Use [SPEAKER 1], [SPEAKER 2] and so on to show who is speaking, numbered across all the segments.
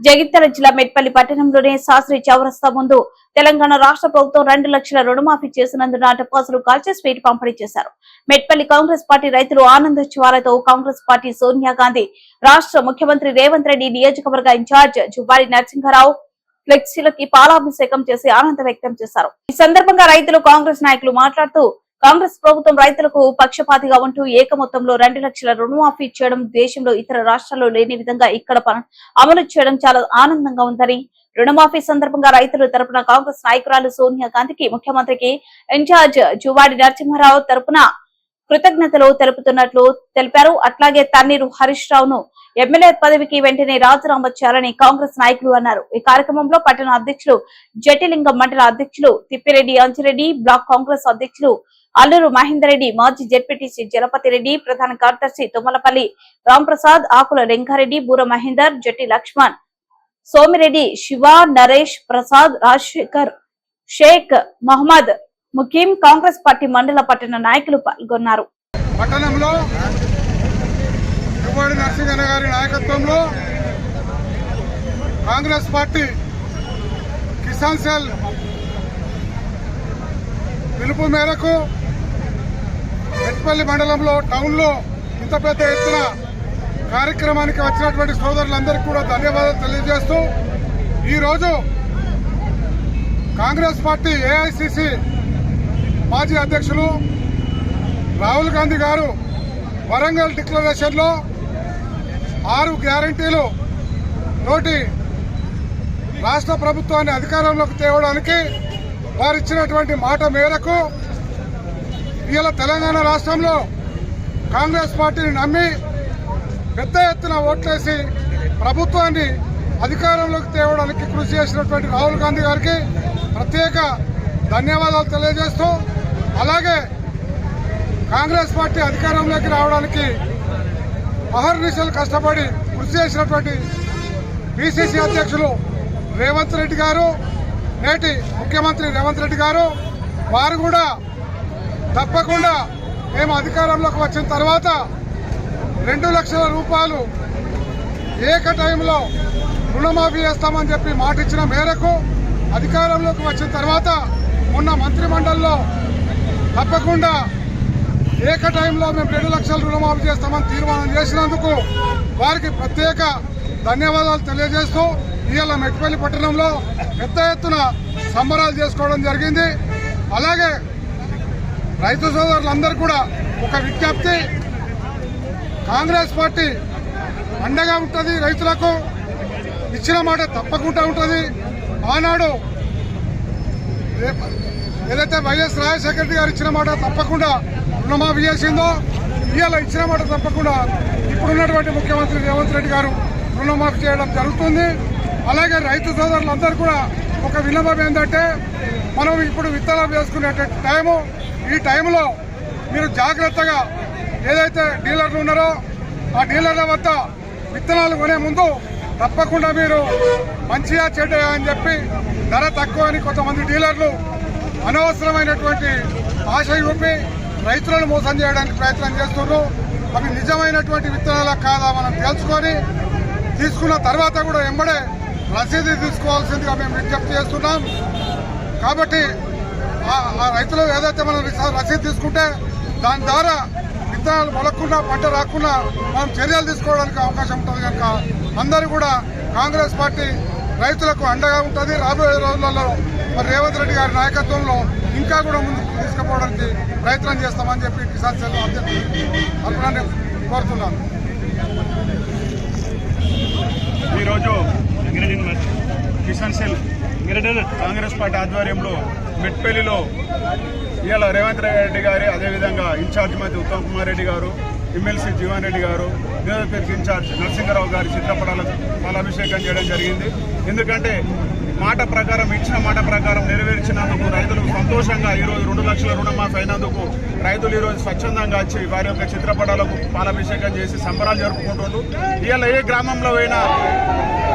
[SPEAKER 1] జగిత్యాల జిల్లా మెట్పల్లి పట్టణంలోని శాస్త్రి చౌరస్తా ముందు తెలంగాణ రాష్ట్ర ప్రభుత్వం రెండు లక్షల రుణమాఫీ చేసినందున టపాసులు కాల్చి స్వీట్ పంపిణీ చేశారు. మెట్పల్లి కాంగ్రెస్ పార్టీ రైతులు ఆనందోత్సవాలతో కాంగ్రెస్ పార్టీ సోనియా గాంధీ రాష్ట్ర ముఖ్యమంత్రి రేవంత్ రెడ్డి నియోజకవర్గ ఇన్ఛార్జ్ జుబ్బారి నరసింహారావు ఫ్లెక్సీలకి పాలాభిషేకం చేసి ఆనందం వ్యక్తం చేశారు. ఈ సందర్భంగా రైతులు కాంగ్రెస్ నాయకులు మాట్లాడుతూ కాంగ్రెస్ ప్రభుత్వం రైతులకు పక్షపాతిగా ఉంటూ ఏక మొత్తంలో రెండు లక్షల రుణమాఫీ చేయడం దేశంలో ఇతర రాష్ట్రాల్లో లేని విధంగా ఇక్కడ అమలు చేయడం చాలా ఆనందంగా ఉందని రుణమాఫీ సందర్భంగా రైతుల తరపున కాంగ్రెస్ నాయకురాలు సోనియా గాంధీకి ముఖ్యమంత్రికి ఇన్ఛార్జ్ జువాడి నరసింహారావు తరపున కృతజ్ఞతలు తెలుపుతున్నట్లు తెలిపారు. అట్లాగే తన్నీరు హరీష్ రావును ఎమ్మెల్యే పదవికి వెంటనే రాజీనామా చేయాలని కాంగ్రెస్ నాయకులు అన్నారు. ఈ కార్యక్రమంలో పట్టణ అధ్యక్షులు జటిలింగం మండల అధ్యక్షులు తిప్పిరెడ్డి అంజిరెడ్డి బ్లాక్ కాంగ్రెస్ అధ్యక్షులు అల్లూరు మహేందర్ రెడ్డి మాజీ జెడ్పీటీసీ జలపతి రెడ్డి ప్రధాన కార్యదర్శి తుమ్మలపల్లి రాంప్రసాద్ ఆకుల రెంకారెడ్డి బూర మహేందర్ జట్టి లక్ష్మణ్ సోమిరెడ్డి శివ నరేష్ ప్రసాద్ రాజశేఖర్ షేక్ మహమ్మద్ ముఖీం కాంగ్రెస్ పార్టీ మండల పట్టణ నాయకులు పాల్గొన్నారు.
[SPEAKER 2] పట్టణంలో గారి నాయకత్వంలో కాంగ్రెస్ పార్టీ కిసాన్ సెల్ పిలుపు మేరకు ఎట్పల్లి మండలంలో టౌన్లో ఇంత పెద్ద ఎత్తున కార్యక్రమానికి వచ్చినటువంటి సోదరులందరికీ కూడా ధన్యవాదాలు తెలియజేస్తూ ఈరోజు కాంగ్రెస్ పార్టీ ఏఐసిసి మాజీ అధ్యక్షులు రాహుల్ గాంధీ గారు వరంగల్ డిక్లరేషన్లో ఆరు గ్యారంటీలు నోటి రాష్ట్ర ప్రభుత్వాన్ని అధికారంలోకి తేవడానికి వారిచ్చినటువంటి మాట మేరకు ఇవాళ తెలంగాణ రాష్ట్రంలో కాంగ్రెస్ పార్టీని నమ్మి పెద్ద ఎత్తున ఓట్లేసి ప్రభుత్వాన్ని అధికారంలోకి తేవడానికి కృషి చేసినటువంటి రాహుల్ గాంధీ గారికి ప్రత్యేక ధన్యవాదాలు తెలియజేస్తూ అలాగే కాంగ్రెస్ పార్టీ అధికారంలోకి రావడానికి అహర్నిశలు కష్టపడి కృషి చేసినటువంటి పిసిసి అధ్యక్షులు రేవంత్ రెడ్డి గారు నేటి ముఖ్యమంత్రి రేవంత్ రెడ్డి గారు వారు కూడా తప్పకుండా మేము అధికారంలోకి వచ్చిన తర్వాత రెండు లక్షల రూపాయలు ఏక టైంలో రుణమాఫీ చేస్తామని చెప్పి మాట ఇచ్చిన మేరకు అధికారంలోకి వచ్చిన తర్వాత మొన్న మంత్రిమండలిలో తప్పకుండా ఏక టైంలో మేము రెండు లక్షల రుణమాఫీ చేస్తామని తీర్మానం చేసినందుకు వారికి ప్రత్యేక ధన్యవాదాలు తెలియజేస్తూ ఇవాళ మెట్పల్లి పట్టణంలో పెద్ద ఎత్తున సంబరాలు చేసుకోవడం జరిగింది. అలాగే రైతు సోదరులందరూ కూడా ఒక విజ్ఞప్తి. కాంగ్రెస్ పార్టీ అండగా ఉంటుంది రైతులకు ఇచ్చిన మాట తప్పకుండా ఉంటుంది. ఆనాడు ఏదైతే వైఎస్ రాజశేఖర రెడ్డి గారు ఇచ్చిన మాట తప్పకుండా రుణమాఫీ చేసిందో ఇవాళ ఇచ్చిన మాట తప్పకుండా ఇప్పుడున్నటువంటి ముఖ్యమంత్రి రేవంత్ రెడ్డి గారు రుణమాఫీ చేయడం జరుగుతుంది. అలాగే రైతు సోదరులందరూ కూడా ఒక విన్నపం ఏంటంటే మనం ఇప్పుడు విత్తనాలు వేసుకునేటువంటి టైము ఈ టైంలో మీరు జాగ్రత్తగా ఏదైతే డీలర్లు ఉన్నారో ఆ డీలర్ల వద్ద విత్తనాలు కొనే ముందు తప్పకుండా మీరు మంచిగా చెడ్డయా అని చెప్పి ధర తక్కువ అని కొంతమంది డీలర్లు అనవసరమైనటువంటి ఆశ చూపి రైతులను మోసం చేయడానికి ప్రయత్నం చేస్తున్నారు. అవి నిజమైనటువంటి విత్తనాల కాదా మనం తెలుసుకొని తీసుకున్న తర్వాత కూడా ఎంబడే రసీదు తీసుకోవాల్సిందిగా మేము విజ్ఞప్తి చేస్తున్నాం. కాబట్టి ఆ ఆ రైతులు ఏదైతే మనం రసీదు తీసుకుంటే దాని ద్వారా విత్తనాలు మొలకుండా పంట రాకుండా మనం చర్యలు తీసుకోవడానికి అవకాశం ఉంటుంది కనుక అందరూ కూడా కాంగ్రెస్ పార్టీ రైతులకు అండగా ఉంటుంది. రాబోయే రోజులలో మరి రేవంత్ రెడ్డి గారి నాయకత్వంలో ఇంకా కూడా ముందుకు తీసుకుపోవడానికి ప్రయత్నం చేస్తామని చెప్పి కిసాన్ సెల్ అధ్యక్షులు కోరుతున్నాను.
[SPEAKER 3] ఈరోజు కిసాన్ సెల్ కాంగ్రెస్ పార్టీ ఆధ్వర్యంలో మెట్పల్లిలో ఇవాళ రేవంత్ రెడ్డి గారి అదేవిధంగా ఇన్ఛార్జ్ మంత్రి ఉత్తమ్ కుమార్ రెడ్డి గారు ఎమ్మెల్సీ జీవన్ రెడ్డి గారు నియోజకవర్గ ఇన్ఛార్జ్ నరసింహరావు గారి చిత్రపటాలకు పాలాభిషేకం చేయడం జరిగింది. ఎందుకంటే మాట ప్రకారం ఇచ్చిన మాట ప్రకారం నెరవేర్చినందుకు రైతులు సంతోషంగా ఈరోజు రెండు లక్షల రుణమాఫీ అయినందుకు రైతులు ఈరోజు స్వచ్ఛందంగా వచ్చి వారి యొక్క చిత్రపటాలకు పాలాభిషేకం చేసి సంబరాలు జరుపుకుంటున్నారు. ఇవాళ ఏ గ్రామంలో అయినా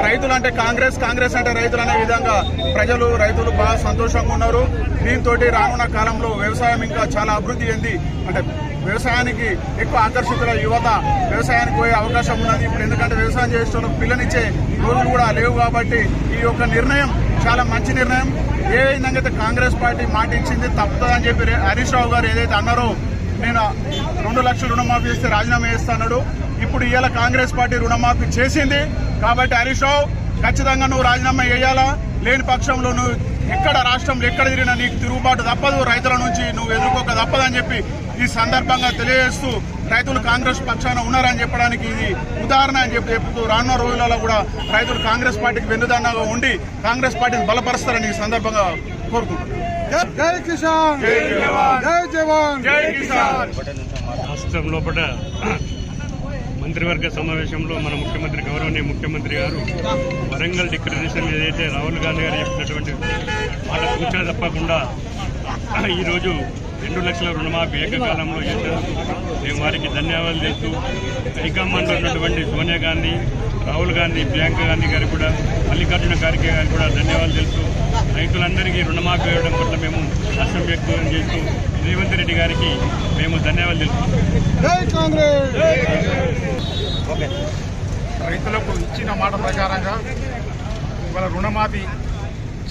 [SPEAKER 3] రైతులు అంటే కాంగ్రెస్ కాంగ్రెస్ అంటే రైతులు అనే విధంగా ప్రజలు రైతులు బాగా సంతోషంగా ఉన్నారు. దీంతో రానున్న కాలంలో వ్యవసాయం ఇంకా చాలా అభివృద్ధి చెంది అంటే వ్యవసాయానికి ఎక్కువ ఆకర్షితుల యువత వ్యవసాయానికి పోయే అవకాశం ఉన్నది. ఇప్పుడు ఎందుకంటే వ్యవసాయం చేస్తున్న పిల్లనిచ్చే రోజులు కూడా లేవు కాబట్టి ఈ యొక్క నిర్ణయం చాలా మంచి నిర్ణయం. ఏ విధంగా అయితే కాంగ్రెస్ పార్టీ మాట ఇచ్చింది తప్పదని చెప్పి రే- హరీష్ రావు గారు ఏదైతే అన్నారో నేను రెండు లక్షలు రుణమాఫీ చేస్తే రాజీనామా చేస్తాడు ఇప్పుడు ఇవాళ కాంగ్రెస్ పార్టీ రుణమాఫీ చేసింది కాబట్టి హరీష్ రావు ఖచ్చితంగా నువ్వు రాజీనామా చేయాలా? లేని పక్షంలో నువ్వు ఎక్కడ రాష్ట్రంలో ఎక్కడ తిరిగినా నీకు తిరుగుబాటు తప్పదు. రైతుల నుంచి నువ్వు ఎదుర్కోక తప్పదని చెప్పి ఈ సందర్భంగా తెలియజేస్తూ రైతులు కాంగ్రెస్ పక్షాన ఉన్నారని చెప్పడానికి ఇది ఉదాహరణ అని చెప్పి చెప్తూ రానున్న రోజులలో కూడా రైతులు కాంగ్రెస్ పార్టీకి వెన్నుదన్నగా ఉండి కాంగ్రెస్ పార్టీని బలపరుస్తారని ఈ సందర్భంగా కోరుకుంటున్నాను
[SPEAKER 2] జై కిసాన్! జై జవాన్!
[SPEAKER 3] జై కిసాన్!
[SPEAKER 4] రాష్ట్రం లోపల మంత్రివర్గ సమావేశంలో మన ముఖ్యమంత్రి గౌరవనీయ ముఖ్యమంత్రి గారు వరంగల్ డిక్లరేషన్ ఏదైతే రాహుల్ గాంధీ గారు చెప్పినటువంటి మాట సూచన తప్పకుండా ఈరోజు రెండు లక్షల రుణమాఫీ ఏకకాలంలో చేసినందుకు మేము వారికి ధన్యవాదాలు చేస్తూ హైకమాండ్లో ఉన్నటువంటి సోనియా గాంధీ రాహుల్ గాంధీ ప్రియాంక గాంధీ గారికి కూడా మల్లికార్జున ఖార్గే గారికి కూడా ధన్యవాదాలు తెలుస్తూ రైతులందరికీ రుణమాఫీ వేయడం పట్ల మేము హర్షం వ్యక్తం చేస్తూ రేవంత్ రెడ్డి గారికి మేము ధన్యవాదాలు
[SPEAKER 2] కాంగ్రెస్!
[SPEAKER 5] రైతులకు ఇచ్చిన మాట ప్రకారంగా ఇవాళ రుణమాఫీ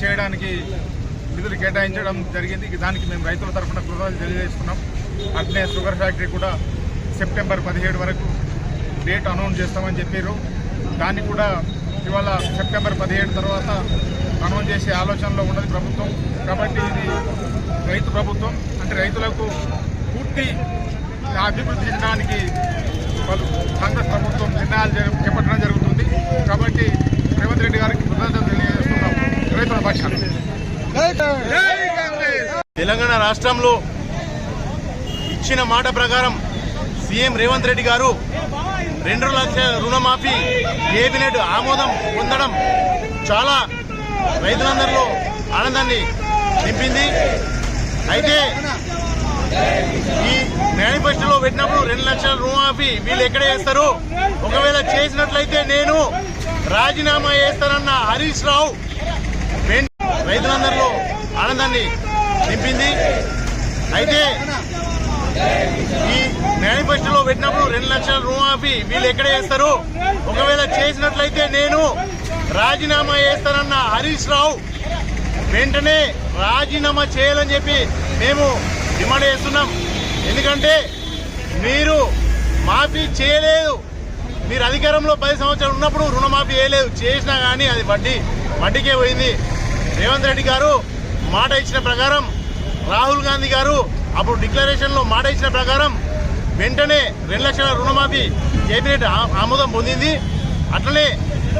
[SPEAKER 5] చేయడానికి నిధులు కేటాయించడం జరిగింది. దానికి మేము రైతుల తరఫున కృతజ్ఞతలు తెలియజేస్తున్నాం. అట్లే షుగర్ ఫ్యాక్టరీ కూడా సెప్టెంబర్ పదిహేడు వరకు డేట్ అనౌన్స్ చేస్తామని చెప్పారు దాన్ని కూడా ఇవాళ సెప్టెంబర్ పదిహేడు తర్వాత అనౌన్స్ చేసే ఆలోచనలో ఉన్నది ప్రభుత్వం. కాబట్టి ఇది రైతు ప్రభుత్వం అంటే రైతులకు పూర్తి అభివృద్ధి చెందడానికి వాళ్ళు కాంగ్రెస్ ప్రభుత్వం నిర్ణయాలు జరుగు చేపట్టడం జరుగుతుంది. కాబట్టి రేవంత్ రెడ్డి గారికి కృతజ్ఞతలు తెలియజేస్తున్నాం రైతుల పక్షాన
[SPEAKER 2] జై కాంగ్రెస్
[SPEAKER 6] తెలంగాణ రాష్ట్రంలో ఇచ్చిన మాట ప్రకారం సీఎం రేవంత్ రెడ్డి గారు రెండు లక్షల రుణమాఫీ కేబినెట్ ఆమోదం పొందడం చాలా రైతులందరిలో ఆనందాన్ని నింపింది. అయితే ఈ మేనిఫెస్టోలో పెట్టినప్పుడు రెండు లక్షల రుణమాఫీ వీళ్ళు ఎక్కడ చేస్తారు? ఒకవేళ చేసినట్లయితే నేను రాజీనామా చేస్తానన్న హరీష్ రావు రైతులందరిలో ఆనందాన్ని నింపింది. అయితే ఈ మేనిఫెస్టోలో పెట్టినప్పుడు రెండు లక్షల రుణమాఫీ వీళ్ళు ఎక్కడ చేస్తారు? ఒకవేళ చేసినట్లయితే నేను రాజీనామా చేస్తానన్న హరీష్ రావు వెంటనే రాజీనామా చేయాలని చెప్పి మేము డిమాండ్ చేస్తున్నాం. ఎందుకంటే మీరు మాఫీ చేయలేదు. మీరు అధికారంలో పది సంవత్సరాలు ఉన్నప్పుడు రుణమాఫీ చేయలేదు. చేసినా కానీ అది వడ్డీ వడ్డీకే పోయింది. రేవంత్ రెడ్డి గారు మాట ఇచ్చిన ప్రకారం రాహుల్ గాంధీ గారు అప్పుడు డిక్లరేషన్లో మాట ఇచ్చిన ప్రకారం వెంటనే రెండు లక్షల రుణమాఫీ కేబినెట్ ఆ- ఆమోదం పొందింది. అట్లనే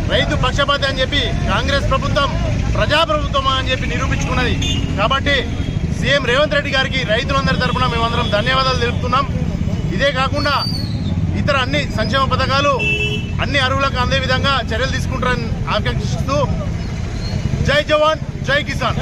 [SPEAKER 6] రైతు పక్షపాతి అని చెప్పి కాంగ్రెస్ ప్రభుత్వం ప్రజాప్రభుత్వం అని చెప్పి నిరూపించుకున్నది. కాబట్టి సీఎం రేవంత్ రెడ్డి గారికి రైతులందరి తరఫున మేమందరం ధన్యవాదాలు తెలుపుతున్నాం. ఇదే కాకుండా ఇతర అన్ని సంక్షేమ పథకాలు అన్ని అరువులకు అందే విధంగా చర్యలు తీసుకుంటారని ఆకాంక్షిస్తూ జై జవాన్! జై కిసాన్.